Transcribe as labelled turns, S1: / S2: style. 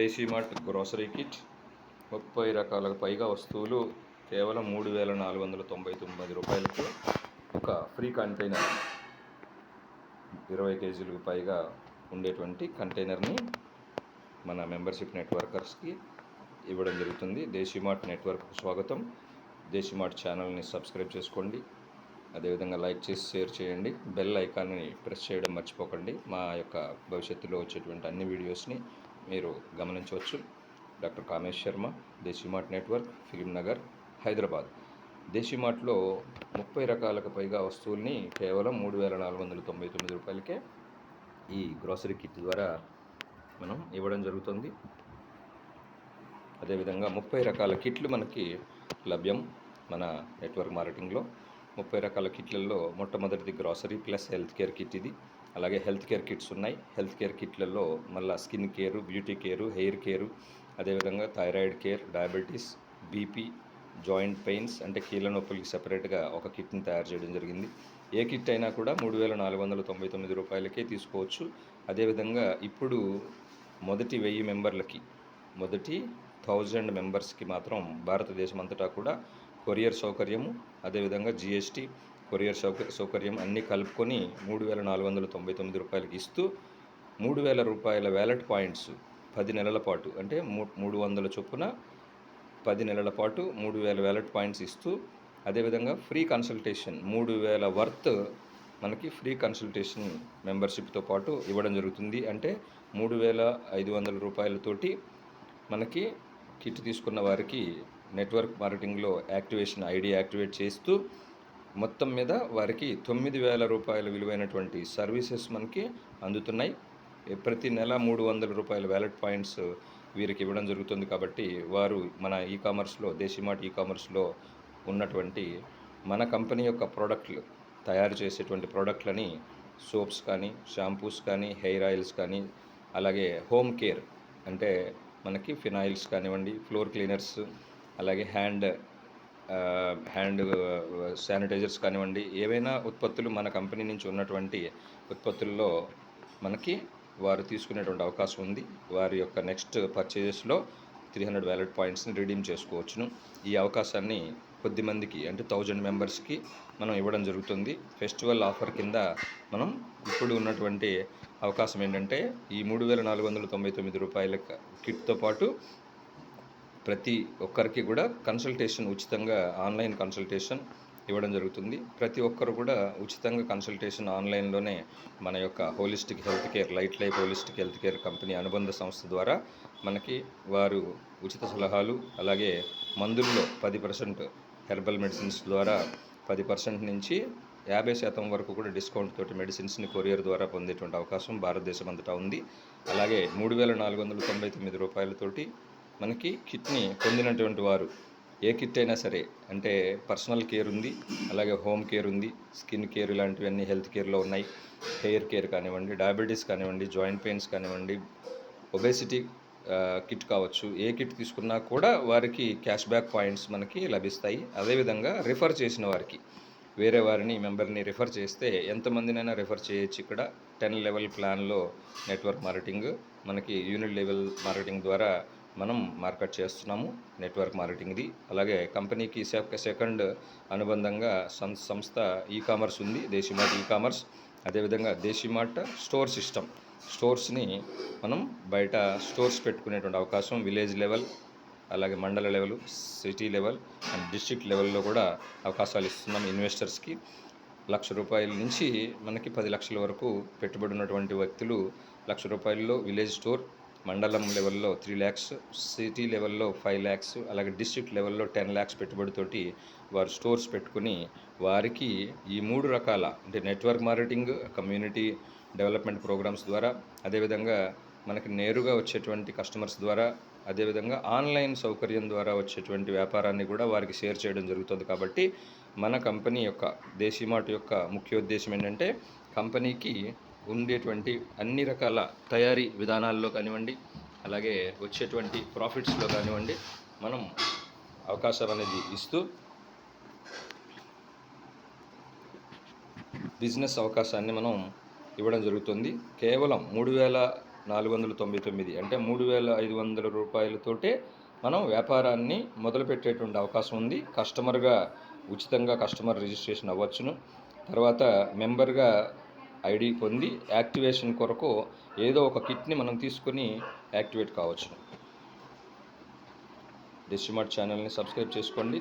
S1: దేశీ mart grocery kit. ముప్పై రకాలకు పైగా వస్తువులు కేవలం మూడు వేల నాలుగు వందల తొంభై తొమ్మిది రూపాయలకు ఒక ఫ్రీ కంటైనర్. ఇరవై కేజీలకు పైగా ఉండేటువంటి కంటైనర్ని మన మెంబర్షిప్ నెట్వర్కర్స్కి ఇవ్వడం జరుగుతుంది. దేశీ మార్ట్ నెట్వర్క్కు స్వాగతం. దేశీ మార్ట్ ఛానల్ని సబ్స్క్రైబ్ చేసుకోండి. అదేవిధంగా లైక్ చేసి షేర్ చేయండి. బెల్ ఐకాన్ని ప్రెస్ చేయడం మర్చిపోకండి. మా యొక్క భవిష్యత్తులో వచ్చేటువంటి అన్ని వీడియోస్ని మీరు గమనించవచ్చు. Doctor Kamesh Sharma Desimart network Film Nagar Hyderabad. దేశీమార్ట్లో ముప్పై రకాలకు పైగా వస్తువుల్ని కేవలం మూడు వేల నాలుగు వందల తొంభై తొమ్మిది రూపాయలకే ఈ గ్రోసరీ కిట్ ద్వారా మనం ఇవ్వడం జరుగుతుంది. అదేవిధంగా ముప్పై రకాల కిట్లు మనకి లభ్యం మన నెట్వర్క్ మార్కెటింగ్లో. ముప్పై రకాల కిట్లలో మొట్టమొదటిది grocery plus health care kit ఇది. అలాగే హెల్త్ కేర్ కిట్స్ ఉన్నాయి. హెల్త్ కేర్ కిట్లలో మళ్ళీ skin care beauty care hair care అదేవిధంగా thyroid care diabetes BP joint pains అంటే కీళ్ళ నొప్పులకి సపరేట్గా ఒక కిట్ని తయారు చేయడం జరిగింది. ఏ కిట్ అయినా కూడా మూడు వేల నాలుగు వందల తొంభై తొమ్మిది రూపాయలకే తీసుకోవచ్చు. అదేవిధంగా ఇప్పుడు మొదటి వెయ్యి మెంబర్లకి మొదటి థౌజండ్ మెంబర్స్కి మాత్రం భారతదేశం అంతటా కూడా కొరియర్ సౌకర్యము అదేవిధంగా జిఎస్టీ కొరియర్ సౌక సౌకర్యం అన్నీ కలుపుకొని మూడు వేల నాలుగు వందల తొంభై తొమ్మిది రూపాయలకి ఇస్తూ మూడు వేల రూపాయల వ్యాలెట్ పాయింట్స్ పది నెలల పాటు అంటే మూ మూడు వందల చొప్పున పది నెలల పాటు మూడు వేల వ్యాలెట్ పాయింట్స్ ఇస్తూ అదేవిధంగా ఫ్రీ కన్సల్టేషన్ మూడు వేల వర్త్ మనకి ఫ్రీ కన్సల్టేషన్ మెంబర్షిప్తో పాటు ఇవ్వడం జరుగుతుంది. అంటే మూడు వేల ఐదు వందల రూపాయలతోటి మనకి కిట్ తీసుకున్న వారికి నెట్వర్క్ మార్కెటింగ్లో యాక్టివేషన్ ఐడి యాక్టివేట్ చేస్తూ మొత్తం మీద వారికి తొమ్మిది వేల రూపాయల విలువైనటువంటి సర్వీసెస్ మనకి అందుతున్నాయి. ప్రతి నెల మూడు వందల రూపాయల వ్యాలెట్ పాయింట్స్ వీరికి ఇవ్వడం జరుగుతుంది కాబట్టి వారు మన ఈ కామర్స్లో దేశీమాట్ ఈ కామర్స్లో ఉన్నటువంటి మన కంపెనీ యొక్క ప్రోడక్ట్లు తయారు చేసేటువంటి ప్రోడక్ట్లని సోప్స్ కానీ షాంపూస్ కానీ హెయిర్ ఆయిల్స్ కానీ అలాగే హోమ్ కేర్ అంటే మనకి ఫినాయిల్స్ కానివ్వండి ఫ్లోర్ క్లీనర్స్ అలాగే హ్యాండ్ హ్యాండ్ శానిటైజర్స్ కానివ్వండి ఏవైనా ఉత్పత్తులు మన కంపెనీ నుంచి ఉన్నటువంటి ఉత్పత్తుల్లో మనకి వారు తీసుకునేటువంటి అవకాశం ఉంది. వారి యొక్క నెక్స్ట్ పర్చేజెస్లో త్రీ హండ్రెడ్ వ్యాలెట్ పాయింట్స్ని రిడీమ్ చేసుకోవచ్చును. ఈ అవకాశాన్ని కొద్ది మందికి అంటే థౌజండ్ మెంబర్స్కి మనం ఇవ్వడం జరుగుతుంది. ఫెస్టివల్ ఆఫర్ కింద మనం ఇప్పుడు ఉన్నటువంటి అవకాశం ఏంటంటే ఈ మూడు వేల నాలుగు వందల తొంభై తొమ్మిది రూపాయల కిట్తో పాటు ప్రతి ఒక్కరికి కూడా కన్సల్టేషన్ ఉచితంగా ఆన్లైన్ కన్సల్టేషన్ ఇవ్వడం జరుగుతుంది. ప్రతి ఒక్కరు కూడా ఉచితంగా కన్సల్టేషన్ ఆన్లైన్లోనే మన యొక్క holistic health care light life holistic health care company అనుబంధ సంస్థ ద్వారా మనకి వారు ఉచిత సలహాలు అలాగే మందుల్లో పది పర్సెంట్ హెర్బల్ మెడిసిన్స్ ద్వారా పది పర్సెంట్ నుంచి యాభై శాతం వరకు కూడా డిస్కౌంట్ తోటి మెడిసిన్స్ని కొరియర్ ద్వారా పొందేటువంటి అవకాశం భారతదేశం అంతటా ఉంది. అలాగే మూడు వేల నాలుగు వందల తొంభై తొమ్మిది రూపాయలతోటి మనకి కిట్ని పొందినటువంటి వారు ఏ కిట్ అయినా సరే అంటే పర్సనల్ కేర్ ఉంది అలాగే హోమ్ కేర్ ఉంది స్కిన్ కేర్ ఇలాంటివన్నీ హెల్త్ కేర్లో ఉన్నాయి హెయిర్ కేర్ కానివ్వండి డయాబెటీస్ కానివ్వండి జాయింట్ పెయిన్స్ కానివ్వండి ఒబేసిటీ కిట్ కావచ్చు ఏ కిట్ తీసుకున్నా కూడా వారికి క్యాష్ బ్యాక్ పాయింట్స్ మనకి లభిస్తాయి. అదేవిధంగా రిఫర్ చేసిన వారికి వేరే వారిని మెంబర్ని రిఫర్ చేస్తే ఎంతమందినైనా రిఫర్ చేయొచ్చు ఇక్కడ. టెన్ లెవెల్ ప్లాన్లో నెట్వర్క్ మార్కెటింగ్ మనకి యూనిట్ లెవెల్ మార్కెటింగ్ ద్వారా మనం మార్కెట్ చేస్తున్నాము నెట్వర్క్ మార్కెటింగ్ది. అలాగే కంపెనీకి సెకండ్ అనుబంధంగా సం సంస్థ ఈ కామర్స్ ఉంది దేశీమార్ట్ ఈ కామర్స్ అదేవిధంగా దేశీమార్ట్ స్టోర్ సిస్టమ్. స్టోర్స్ని మనం బయట స్టోర్స్ పెట్టుకునేటువంటి అవకాశం విలేజ్ లెవెల్ అలాగే మండల level city level and district లెవెల్లో కూడా అవకాశాలు ఇస్తున్నాం ఇన్వెస్టర్స్కి. లక్ష రూపాయల నుంచి మనకి పది లక్షల వరకు పెట్టుబడి ఉన్నటువంటి వ్యక్తులు లక్ష రూపాయల్లో విలేజ్ స్టోర్ మండలం లెవెల్లో త్రీ ల్యాక్స్ సిటీ లెవెల్లో ఫైవ్ ల్యాక్స్ అలాగే డిస్ట్రిక్ట్ లెవెల్లో టెన్ ల్యాక్స్ పెట్టుబడితోటి వారు స్టోర్స్ పెట్టుకుని వారికి ఈ మూడు రకాల అంటే network marketing community development programmes ద్వారా అదేవిధంగా మనకి నేరుగా వచ్చేటువంటి కస్టమర్స్ ద్వారా అదేవిధంగా ఆన్లైన్ సౌకర్యం ద్వారా వచ్చేటువంటి వ్యాపారాన్ని కూడా వారికి షేర్ చేయడం జరుగుతుంది. కాబట్టి మన కంపెనీ యొక్క దేశీమార్ట్ యొక్క ముఖ్య ఉద్దేశం ఏంటంటే కంపెనీకి ఉండేటువంటి అన్ని రకాల తయారీ విధానాల్లో కానివ్వండి అలాగే వచ్చేటువంటి ప్రాఫిట్స్లో కానివ్వండి మనం అవకాశం అనేది ఇస్తూ బిజినెస్ అవకాశాన్ని మనం ఇవ్వడం జరుగుతుంది. కేవలం మూడు వేల నాలుగు వందల తొంభై తొమ్మిది అంటే మూడు వేల ఐదు వందల రూపాయలతోటే మనం వ్యాపారాన్ని మొదలుపెట్టేటువంటి అవకాశం ఉంది. కస్టమర్గా ఉచితంగా కస్టమర్ రిజిస్ట్రేషన్ అవ్వచ్చును. తర్వాత మెంబర్గా ఐడి పొంది యాక్టివేషన్ కొరకు ఏదో ఒక కిట్ని మనం తీసుకొని యాక్టివేట్ కావచ్చు. డిస్ట్రిమార్ట్ ఛానల్ని సబ్స్క్రైబ్ చేసుకోండి.